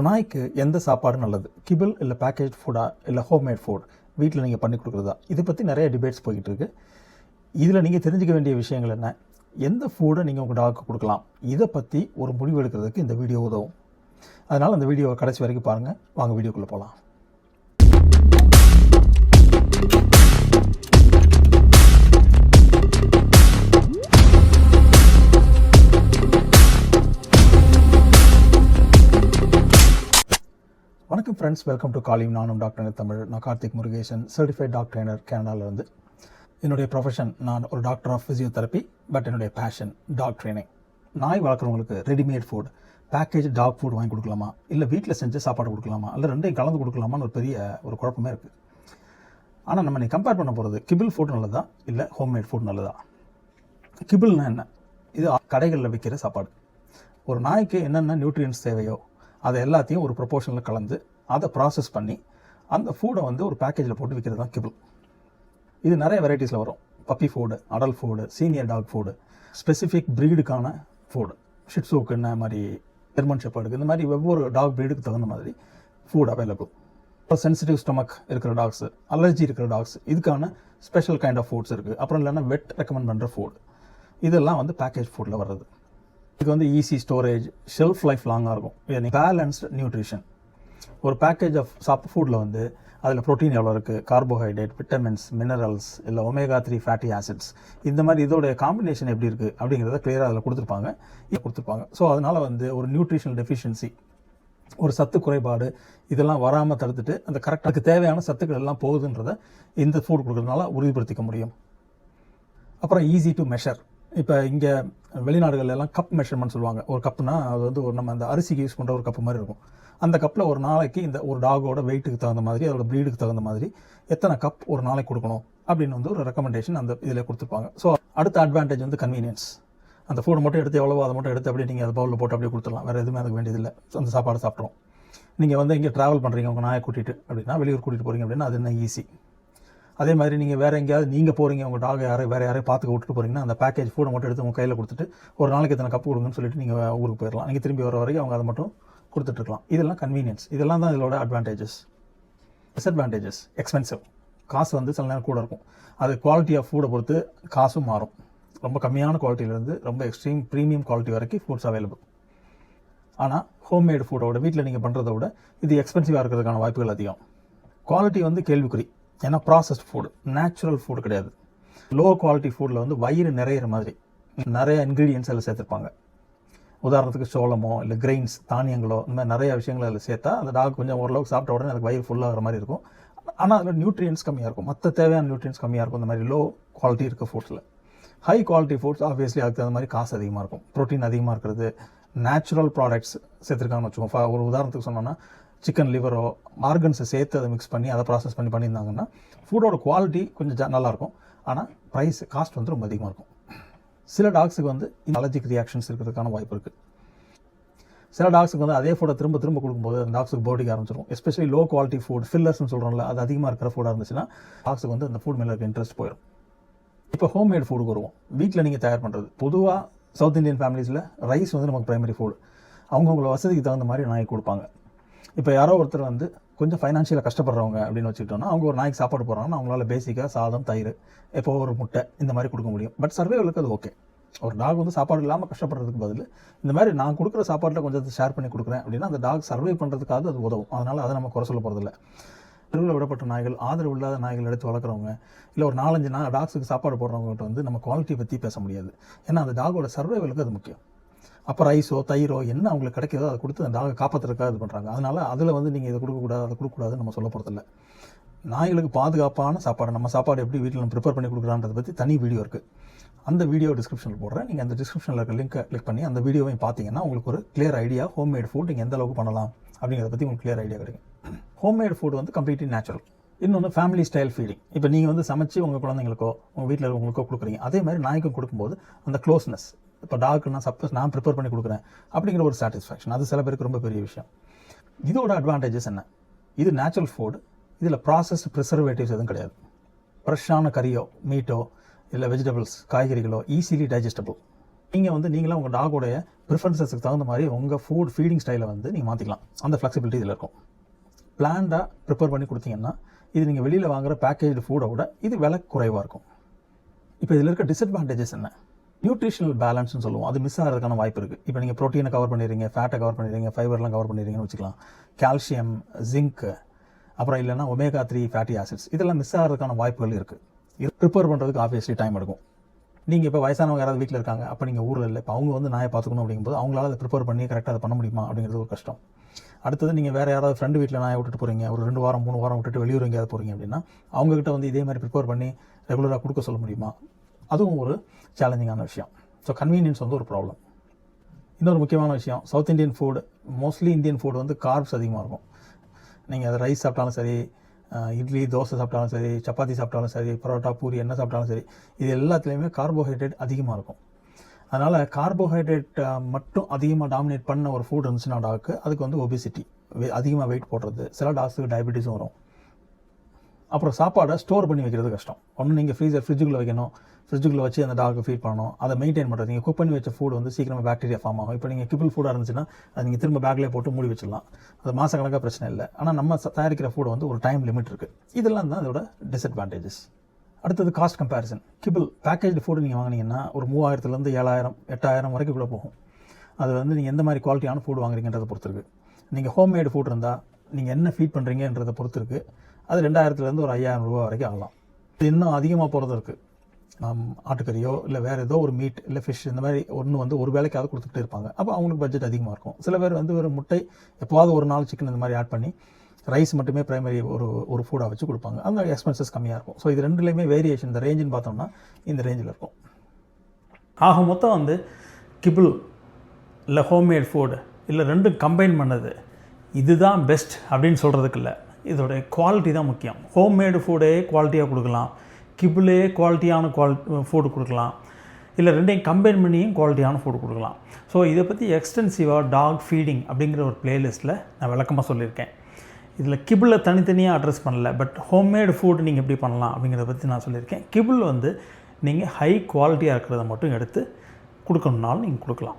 ஒரு நாய்க்கு எந்த சாப்பாடு நல்லது? கிபிள் இல்லை பேக்கேஜ் ஃபுட்டா இல்லை ஹோம்மேட் ஃபுட் வீட்டில் நீங்கள் பண்ணி கொடுக்குறதா? இதை பற்றி நிறைய டிபேட்ஸ் போய்கிட்டு இருக்குது இதில் நீங்கள் தெரிஞ்சுக்க வேண்டிய விஷயங்கள் என்ன? எந்த ஃபுட்டை நீங்கள் உங்கள் டாக்கு கொடுக்கலாம்? இதை பற்றி ஒரு முடிவு எடுக்கிறதுக்கு இந்த வீடியோ உதவும். அதனால் அந்த வீடியோவை கடைசி வரைக்கும் பாருங்கள் வாங்க வீடியோக்குள்ளே போகலாம் வணக்கம் ஃப்ரெண்ட்ஸ் வெல்கம் டு காலிங் நானும் டாக்டர் தமிழ். நான் Karthik Murugesan certified doctor trainer கேனடாவிலிருந்து. என்னுடைய ப்ரொஃபஷன் நான் ஒரு டாக்டர் ஆஃப் ஃபிசியோதெரப்பி பட் என்னுடைய பேஷன் டாக் ட்ரைனிங் நாய் வளர்க்குறவங்களுக்கு readymade food package dog food வாங்கி கொடுக்கலாமா? இல்லை வீட்டில் செஞ்சு சாப்பாடு கொடுக்கலாமா? இல்லை ரெண்டையும் கலந்து கொடுக்கலாமான்னு ஒரு பெரிய ஒரு குழப்பமே இருக்குது ஆனால் நம்ம நீ கம்பேர் பண்ண போகிறது கிபிள் ஃபுட் நல்லதா? இல்லை ஹோம்மேட் ஃபுட் நல்லதா? கிபிள்னா என்ன? இது கடைகளில் விற்கிற சாப்பாடு. ஒரு நாய்க்கு என்னென்ன நியூட்ரியன்ஸ் தேவையோ அதை எல்லாத்தையும் ஒரு ப்ரொபோஷனில் கலந்து அதை ப்ராசஸ் பண்ணி அந்த ஃபுட்டை வந்து ஒரு பேக்கேஜில் போட்டு விற்கிறது தான் கிபிள் இது நிறைய வெரைட்டிஸில் வரும். Puppy food adult food senior dog food specific ப்ரீடுக்கான food ஷிட்ஸுக்கு என்ன மாதிரி ஜெர்மன் ஷெப்பர்டுக்கு இந்த மாதிரி ஒவ்வொரு டாக் ப்ரீடுக்கு தகுந்த மாதிரி ஃபுட் அவைலபிள் இப்போ சென்சிட்டிவ் ஸ்டொமக் இருக்கிற டாக்ஸ் அலர்ஜி இருக்கிற டாக்ஸ் இதுக்கான ஸ்பெஷல் கைண்ட் ஆஃப் ஃபுட்ஸ் இருக்குது அப்புறம் இல்லைன்னா வெட் ரெக்கமெண்ட் பண்ணுற ஃபுட் இதெல்லாம் வந்து பேக்கேஜ் ஃபுட்டில் வர்றது. இது வந்து ஈஸி ஸ்டோரேஜ் ஷெல்ஃப் லைஃப் லாங்காக இருக்கும். இது பேலன்ஸ்டு நியூட்ரிஷன் ஒரு பேக்கேஜ் ஆஃப் சாப் ஃபுட்டில் வந்து அதில் ப்ரோட்டீன் எவ்வளோ இருக்குது கார்போஹைட்ரேட் விட்டமின்ஸ் மினரல்ஸ் இல்லை ஒமேகா த்ரீ ஃபேட்டி ஆசிட்ஸ் இந்த மாதிரி இதோடைய காம்பினேஷன் எப்படி இருக்குது அப்படிங்கிறத கிளியராக அதில் கொடுத்துருப்பாங்க. கொடுத்துருப்பாங்க. ஸோ அதனால் வந்து ஒரு நியூட்ரிஷனல் டெஃபிஷியன்சி ஒரு சத்து குறைபாடு இதெல்லாம் வராமல் தடுத்துட்டு அந்த கரெக்டாக தேவையான சத்துக்கள் எல்லாம் போகுதுன்றதை இந்த ஃபுட் கொடுக்குறதுனால உறுதிப்படுத்திக்க முடியும். அப்புறம் ஈஸி டு மெஷர் இப்போ இங்கே வெளிநாடுகள் எல்லாம் கப் மெஷர்மெண்ட் சொல்லுவாங்க. ஒரு கப்னா அது வந்து ஒரு நம்ம அந்த அரிசிக்கு யூஸ் பண்ணுற ஒரு கப்பு மாதிரி இருக்கும். அந்த கப்பில் ஒரு நாளைக்கு இந்த ஒரு டாகோட வெயிட்டுக்கு தகுந்த மாதிரி அதோட ப்ரீடுக்கு தகுந்த மாதிரி எத்தனை கப் ஒரு நாளைக்கு கொடுக்கணும் அப்படின்னு வந்து ஒரு ரெக்கமெண்டேஷன் அந்த இதில் கொடுத்துருப்பாங்க. ஸோ அடுத்த அட்வான்டேஜ் வந்து கன்வீனியன்ஸ் அந்த ஃபுட் மட்டும் எடுத்து எவ்வளோ அதை மட்டும் எடுத்து அப்படியே நீங்கள் அதை பவுலில் போட்டு அப்படியே கொடுத்துடலாம். வேறு எதுவுமே அதுக்கு வேண்டியதில்லை. அந்த சாப்பாடு சாப்பிட்றோம் நீங்கள் வந்து இங்கே ட்ராவல் பண்ணுறீங்க உங்கள் நாயை கூட்டிகிட்டு அப்படின்னா வெளியூர் கூட்டிகிட்டு போகிறீங்க அப்படின்னா அது என்ன ஈஸி அதே மாதிரி நீங்கள் வேறு எங்கேயாவது நீங்கள் போகிறீங்க உங்கள் டாக் யாரையும் வேறு யாரையும் பார்த்துக்க விட்டுட்டு போகிறீங்கன்னா அந்த பேக்கேஜ் ஃபுட்டை மட்டும் எடுத்து உங்கள் கையில் கொடுத்துட்டு ஒரு நாளைக்கு எத்தனை கப்பு கொடுங்கன்னு சொல்லிட்டு நீங்கள் ஊருக்கு போயிடலாம் நீங்கள் திரும்பி வர வரைக்கும் அவங்க அதை மட்டும் கொடுத்துட்ருக்கலாம் இதெல்லாம் கன்வீனியன்ஸ் இதெல்லாம் தான் இதோட அட்வான்டேஜஸ் டிஸ்அட்வான்டேஜஸ் எக்ஸ்பென்சிவ் காசு வந்து சில நேரம் கூட இருக்கும். அது குவாலிட்டி ஆஃப் ஃபுட்டை பொறுத்து காசும் மாறும். ரொம்ப கம்மியான குவாலிட்டியிலேருந்து ரொம்ப எக்ஸ்ட்ரீம் ப்ரீமியம் குவாலிட்டி வரைக்கும் ஃபுட்ஸ் அவைலபிள் ஆனால் ஹோம்மேடு ஃபுட்டோட வீட்டில் நீங்கள் பண்ணுறத விட இது எக்ஸ்பென்சிவாக இருக்கிறதுக்கான வாய்ப்புகள் அதிகம். குவாலிட்டி வந்து கேள்விக்குறி. ஏன்னா ப்ராசஸ்ட் ஃபுட் நேச்சுரல் ஃபுட் கிடையாது. லோ குவாலிட்டி ஃபுட்டில் வந்து வயிறு நிறையிற மாதிரி நிறைய இன்க்ரீடியன்ஸ் அதில் சேர்த்துருப்பாங்க. உதாரணத்துக்கு சோளமோ இல்லை கிரெயின்ஸ் தானியங்களோ இந்த மாதிரி நிறைய விஷயங்கள் அதில் சேர்த்தா அந்த டாக் கொஞ்சம் ஓரளவுக்கு சாப்பிட்ட உடனே அதுக்கு வயிறு ஃபுல்லாகிற மாதிரி இருக்கும். ஆனால் அதில் நியூட்ரியன்ஸ் கம்மியாக இருக்கும். மற்ற தேவையான நியூட்ரியன்ஸ் கம்மியாக இருக்கும். இந்த மாதிரி லோ குவாலிட்டி இருக்க ஃபுட்ஸில் ஹை குவாலிட்டி ஃபுட்ஸ் ஆப்வியஸ்லி அதுக்கு தகுந்த மாதிரி காசு அதிகமாக இருக்கும். ப்ரோட்டீன் அதிகமாக இருக்கிறது. நேச்சுரல் ப்ராடக்ட்ஸ் சேர்த்துருக்காங்கன்னு வச்சுக்கோங்க. ஒரு உதாரணத்துக்கு சொன்னோன்னா சிக்கன் லிவரோ ஆர்கன்ஸை சேர்த்து அதை மிக்ஸ் பண்ணி அதை ப்ராசஸ் பண்ணி பண்ணியிருந்தாங்கன்னா ஃபுட்டோட குவாலிட்டி கொஞ்சம் ஜா- நல்லாயிருக்கும். ஆனால் ப்ரைஸ் காஸ்ட் வந்து ரொம்ப அதிகமாக இருக்கும். சில டாக்ஸுக்கு வந்து அலர்ஜிக் ரியாக்ஷன்ஸ் இருக்கிறதுக்கான வாய்ப்பு இருக்குது சில டாக்ஸுக்கு வந்து அதே ஃபுட்டை திரும்ப திரும்ப கொடுக்கும்போது அந்த டாக்ஸுக்கு போடிக்க ஆரம்பிச்சிடும் எஸ்பெஷலி லோ குவாலிட்டி ஃபுட் ஃபில்லர்ஸ்னு சொல்கிறோம்ல அது அதிகமாக இருக்கிற ஃபுட்டாக இருந்துச்சுன்னா டாக்ஸுக்கு வந்து அந்த ஃபுட் மேலே இருக்க இன்ட்ரெஸ்ட் போயிடும் இப்போ ஹோம்மேட் ஃபுட்டுக்கு வருவோம். வீட்டில் நீங்கள் தயார் பண்ணுறது பொதுவாக சவுத் இந்தியன் ஃபேமிலிஸில் ரைஸ் வந்து நமக்கு ப்ரைமரி ஃபுட் அவங்கவுங்கள வசதிக்கு தகுந்த மாதிரி நாய்க்கு கொடுப்பாங்க. இப்போ யாரோ ஒருத்தர் வந்து கொஞ்சம் ஃபைனான்ஷியலாக கஷ்டப்படுறவங்க அப்படின்னு வச்சுக்கிட்டோம்னா அவங்க ஒரு நாய்க்கு சாப்பாடு போடுறாங்கன்னா அவங்களால பேசிக்காக சாதம் தயிர் எப்போ ஒரு முட்டை இந்த மாதிரி கொடுக்க முடியும். பட் சர்வேவலுக்கு அது ஓகே ஒரு டாக் வந்து சாப்பாடு இல்லாமல் கஷ்டப்படுறதுக்கு பதில் இந்த மாதிரி நான் கொடுக்குற சாப்பாட்டில் கொஞ்சம் ஷேர் பண்ணி கொடுக்குறேன் அப்படின்னா அந்த டாக் சர்வே பண்ணுறதுக்காக அது உதவும். அதனால் அதை நம்ம குறை சொல்ல போகிறதில்ல தெருவில் விடப்பட்ட நாய்கள் ஆதரவு இல்லாத நாய்கள் எடுத்து வளர்க்குறவங்க இல்லை ஒரு நாலஞ்சு நாள் டாக்ஸுக்கு சாப்பாடு போடுறவங்ககிட்ட வந்து நம்ம குவாலிட்டியை பற்றி பேச முடியாது. ஏன்னா அந்த டாகோட சர்வைவலுக்கு அது முக்கியம். அப்போ ரைஸோ தயிரோ என்ன அவங்களுக்கு கிடைக்கிதோ அதை கொடுத்து அந்த டாகை காப்பாற்றுறதுக்காக இது பண்ணுறாங்க அதனால் அதில் வந்து நீங்கள் இதை கொடுக்கக்கூடாது அதை கொடுக்கக்கூடாதுன்னு நம்ம சொல்ல போகிறதில்ல நாய்களுக்கு பாதுகாப்பான சாப்பாடு நம்ம சாப்பாடு எப்படி வீட்டில் நம்ம ப்ரிப்பேர் பண்ணி கொடுக்குறான்றதை பற்றி தனி வீடியோ இருக்குது அந்த வீடியோ டிஸ்கிரிப்ஷனில் போடுறேன். நீங்கள் அந்த டிஸ்கிரிப்ஷனில் இருக்க லிங்க்கை கிளிக் பண்ணி அந்த வீடியோவையும் பார்த்தீங்கன்னா உங்களுக்கு ஒரு கிளியர் ஐடியா ஹோம்மேட் ஃபுட் நீங்கள் எந்த அளவுக்கு பண்ணலாம் அப்படிங்கிறத பற்றி உங்களுக்கு கிளியர் ஐடியா கிடைக்கும். ஹோம்மேட் ஃபுட் வந்து கம்ப்ளீட்லி நேச்சுரல் இன்னொன்று ஃபேமிலி ஸ்டைல் ஃபீடிங் இப்போ நீங்கள் வந்து சமைச்சு உங்கள் குழந்தைங்களுக்கோ உங்கள் வீட்டில் உங்களுக்கோ கொடுக்குறீங்க. அதே மாதிரி நாய்க்கும் கொடுக்கும்போது அந்த க்ளோஸ்னஸ் இப்போ டாக்குன்னா சப்போஸ் நான் ப்ரிப்பேர் பண்ணி கொடுக்குறேன் அப்படிங்கிற ஒரு சாட்டிஸ்ஃபேக்ஷன் அது சில பேருக்கு ரொம்ப பெரிய விஷயம். இதோட அட்வான்டேஜஸ் என்ன? இது நேச்சுரல் ஃபுட் இதில் ப்ராசஸ் ப்ரிசர்வேட்டிவ்ஸ் எதுவும் கிடையாது. ஃப்ரெஷ்ஷான கறியோ மீட்டோ இல்லை வெஜிடபிள்ஸ் காய்கறிகளோ ஈஸிலி டைஜஸ்டபிள் நீங்கள் வந்து நீங்களாம் உங்கள் டாகோடைய ப்ரிஃபரன்சஸ்க்கு தகுந்த மாதிரி உங்கள் ஃபுட் ஃபீடிங் ஸ்டைலை வந்து நீங்கள் மாற்றிக்கலாம் அந்த ஃப்ளெக்சிபிலிட்டி இதில் இருக்கும். பிளான்டாக ப்ரிப்பேர் பண்ணி கொடுத்தீங்கன்னா இது நீங்கள் வெளியில் வாங்குகிற பேக்கேஜ் ஃபுடை விட இது விலை குறைவாக இருக்கும். இப்போ இதில் இருக்க டிஸ்அட்வான்டேஜஸ் என்ன? நியூட்ரிஷனல் பேலன்ஸ்னு சொல்லுவோம். அது மிஸ் ஆகிறதுக்கான வாய்ப்பு இருக்குது இப்போ நீங்கள் ப்ரோட்டீனை கவர் பண்ணிடுறீங்க ஃபேட்டை கவர் பண்ணிடுறீங்க ஃபைபர்லாம் கவர் பண்ணிடுறீங்கன்னு வச்சுக்கலாம். கால்சியம் ஜிங்க் அப்புறம் இல்லைன்னா ஒமேகா த்ரீ ஃபேட்டி ஆசிட்ஸ் இதெல்லாம் மிஸ் ஆகிறதுக்கான வாய்ப்புகள் இருக்குது இது ப்ரிப்பேர் பண்ணுறதுக்கு ஆப்வியஸ்லி டைம் எடுக்கும். நீங்கள் இப்போ வயசானவங்க யாராவது வீட்டில் இருக்காங்க. அப்போ நீங்கள் ஊரில் இல்லை. இப்போ அவங்க வந்து நாயை பார்த்துக்கணும் அப்படிங்கும்போது அவங்களால அதை ப்ரிப்பேர் பண்ணி கரெக்டாக அதை பண்ண முடியுமா அப்படிங்கிறது ஒரு கஷ்டம். அடுத்தது நீங்கள் வேறு யாராவது ஃப்ரெண்டு வீட்டில் நாயை விட்டுட்டு போகிறீங்க ஒரு ரெண்டு வாரம் மூணு வாரம் விட்டுட்டு வெளியூர் எங்கேயாவது போகிறீங்க அப்படின்னா அவங்ககிட்ட வந்து இதே மாதிரி ப்ரிப்பேர் பண்ணி ரெகுலராக கொடுக்க சொல்ல முடியுமா? அதுவும் ஒரு சேலஞ்சிங்கான விஷயம். ஸோ கன்வீனியன்ஸ் வந்து ஒரு ப்ராப்ளம் இன்னொரு முக்கியமான விஷயம் south Indian food mostly Indian food வந்து கார்ப்ஸ் அதிகமாக இருக்கும். நீங்கள் அது ரைஸ் சாப்பிட்டாலும் சரி இட்லி தோசை சாப்பிட்டாலும் சரி சப்பாத்தி சாப்பிட்டாலும் சரி பரோட்டா பூரி என்ன சாப்பிட்டாலும் சரி இது எல்லாத்துலேயுமே கார்போஹைட்ரேட் அதிகமாக இருக்கும். அதனால் கார்போஹைட்ரேட் மட்டும் அதிகமாக டாமினேட் பண்ண ஒரு ஃபுட் இருந்துச்சுன்னா டாக்கு அதுக்கு வந்து ஒபிசிட்டி அதிகமாக வெயிட் போடுறது. சில டாக்ஸுக்கு டயபெட்டிஸும் வரும். அப்புறம் சாப்பாடை ஸ்டோர் பண்ணி வைக்கிறது கஷ்டம். ஒன்று நீங்கள் ஃப்ரீசர் ஃப்ரிட்ஜுக்குள்ளே வைக்கணும். ஃப்ரிட்ஜுக்குள்ளே வச்சு அந்த டாக்கு ஃபீட் பண்ணணும். அதை மெயின்டைன் பண்ணுறது நீங்கள் குக் பண்ணி வச்ச ஃபுட் வந்து சீக்கிரமாக பாக்டீரியா ஃபார்ம் ஆகும். இப்போ நீங்கள் கிபிள் ஃபுடாக இருந்துச்சுன்னா அதை நீங்கள் திரும்ப பேக்லேயே போட்டு மூடி வச்சிடலாம். அது மாதக்கணக்காக பிரச்சனை இல்லை. ஆனால் நம்ம தயாரிக்கிற ஃபுட் வந்து ஒரு டைம் லிமிட் இருக்குது இதெல்லாம் தான் அதோட டிஸ்அட்வான்டேஜஸ் அடுத்தது cost comparison kibble package food நீங்கள் வாங்குனீங்கன்னா ஒரு மூவாயிரத்துலேருந்து ஏழாயிரம் எட்டாயிரம் வரைக்கும் கூட போகும். அது வந்து நீங்கள் எந்த மாதிரி குவாலிட்டியான ஃபுட் வாங்குறீங்கன்றதை பொறுத்திருக்கு நீங்கள் ஹோம்மேடு ஃபுட் இருந்தால் நீங்கள் என்ன ஃபீட் பண்ணுறீங்கன்றதை பொறுத்து இருக்குது அது ரெண்டாயிரத்துலேருந்து ஒரு ஐயாயிரம் ரூபா வரைக்கும் ஆகலாம். இது இன்னும் அதிகமாக போகிறது இருக்குது ஆட்டுக்கறியோ இல்லை வேறு ஏதோ ஒரு மீட் இல்லை ஃபிஷ் இந்த மாதிரி ஒன்று வந்து ஒரு வேலைக்காவது கொடுத்துக்கிட்டே இருப்பாங்க. அப்போ அவங்களுக்கு பட்ஜெட் அதிகமாக இருக்கும். சில பேர் வந்து ஒரு முட்டை எப்போவாவது ஒரு நாள் சிக்கன் இந்த மாதிரி ஆட் பண்ணி ரைஸ் மட்டுமே ப்ரைமரி ஒரு ஒரு ஃபுட்டாக வச்சு கொடுப்பாங்க. அந்த எக்ஸ்பென்சஸ் கம்மியாக இருக்கும். ஸோ இது ரெண்டுலேயுமே வேரியேஷன் இந்த ரேஞ்சுன்னு பார்த்தோம்னா இந்த ரேஞ்சில் இருக்கும். ஆக மொத்தம் வந்து கிபிள் இல்லை ஹோம்மேட் ஃபுட் இல்லை ரெண்டும் கம்பைன் பண்ணது இதுதான் பெஸ்ட் அப்படின்னு சொல்கிறதுக்கு இல்லை. இதோடைய குவாலிட்டி தான் முக்கியம். ஹோம்மேடு ஃபுட்டே குவாலிட்டியாக கொடுக்கலாம். கிபிளே குவாலிட்டியான குவால் ஃபுட் கொடுக்கலாம். இல்லை ரெண்டையும் கம்பைன் பண்ணியும் குவாலிட்டியான ஃபுட் கொடுக்கலாம். ஸோ இதை பற்றி எக்ஸ்டென்சிவாக டாக் ஃபீடிங் அப்படிங்கிற ஒரு பிளேலிஸ்ட்டில் நான் விளக்கமாக சொல்லியிருக்கேன். இதில் கிபிளை தனித்தனியாக அட்ரஸ் பண்ணல பட் ஹோம்மேடு ஃபுட் நீங்கள் எப்படி பண்ணலாம் அப்படிங்கிறத பற்றி நான் சொல்லியிருக்கேன். கிபிள் வந்து நீங்கள் ஹை குவாலிட்டியாக இருக்கிறத மட்டும் எடுத்து கொடுக்கணுன்னாலும் நீங்கள் கொடுக்கலாம்.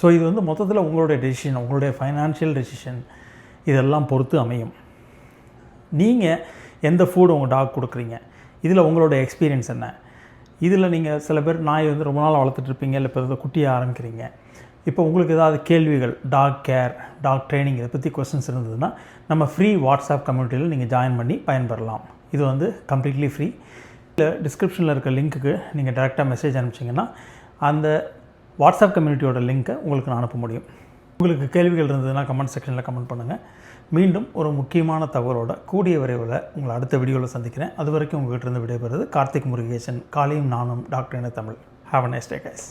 ஸோ இது வந்து மொத்தத்தில் உங்களுடைய டெசிஷன் உங்களுடைய ஃபைனான்ஷியல் டெசிஷன் இதெல்லாம் பொறுத்து அமையும். நீங்கள் எந்த ஃபுட் உங்கள் டாக் கொடுக்குறீங்க? இதில் உங்களோட எக்ஸ்பீரியன்ஸ் என்ன? இதில் நீங்கள் சில பேர் நாய் வந்து ரொம்ப நாள் வளர்த்துட்ருப்பீங்க இல்லை இப்போ குட்டியாக ஆரம்பிக்கிறீங்க. இப்போ உங்களுக்கு ஏதாவது கேள்விகள் டாக் கேர் டாக் ட்ரைனிங் இதை பற்றி கொஸ்டின்ஸ் இருந்ததுன்னா நம்ம ஃப்ரீ வாட்ஸ்அப் கம்யூனிட்டியில் நீங்கள் ஜாயின் பண்ணி பயன்பெறலாம். இது வந்து கம்ப்ளீட்லி ஃப்ரீ இல்லை டிஸ்கிரிப்ஷனில் இருக்க லிங்க்குக்கு நீங்கள் டேரெக்டாக மெசேஜ் அனுப்பிச்சிங்கன்னா அந்த வாட்ஸ்அப் கம்யூனிட்டியோட லிங்க்கை உங்களுக்கு நான் அனுப்ப முடியும். உங்களுக்கு கேள்விகள் இருந்ததுன்னா கமெண்ட் செக்ஷனில் கமெண்ட் பண்ணுங்கள் மீண்டும் ஒரு முக்கியமான தகவலோட கூடிய விரைவில் உங்களை அடுத்த வீடியோவில் சந்திக்கிறேன். அது வரைக்கும் உங்கள்கிட்ட இருந்து விடைபெறுவது கார்த்திக் முருகேசன். காலையும் நானும் டாக்டர் என Tamil have a nice day guys